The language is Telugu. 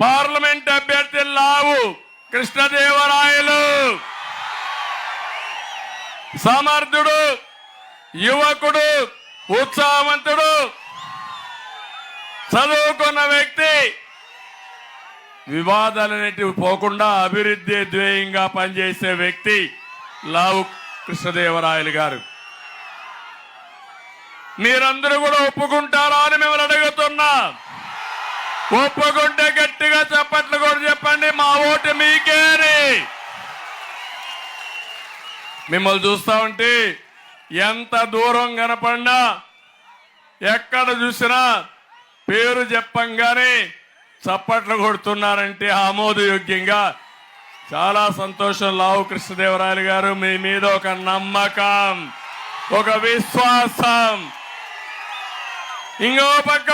పార్లమెంట్ అభ్యర్థి లావు కృష్ణదేవరాయలు. సమర్థుడు యువకుడు ఉత్సాహవంతుడు చదువుకున్న వ్యక్తి. వివాదాలనేటివి పోకుండా అభివృద్ధి ధ్యేయంగా పనిచేసే వ్యక్తి లావు కృష్ణదేవరాయలు గారు. మీరందరూ కూడా ఒప్పుకుంటా ఒప్పుకుంటే గట్టిగా చెప్పట్లు కూడా చెప్పండి. మా ఓటు మీకే మిమ్మల్ని చూస్తా ఉంటే ఎంత దూరం కనపడినా ఎక్కడ చూసినా పేరు చెప్పంగానే చప్పట్లు కొడుతున్నారంటే ఆమోదయోగ్యంగా. చాలా సంతోషం లావు కృష్ణదేవరాయలు గారు మీ మీద ఒక నమ్మకం ఒక విశ్వాసం. ఇంకో పక్క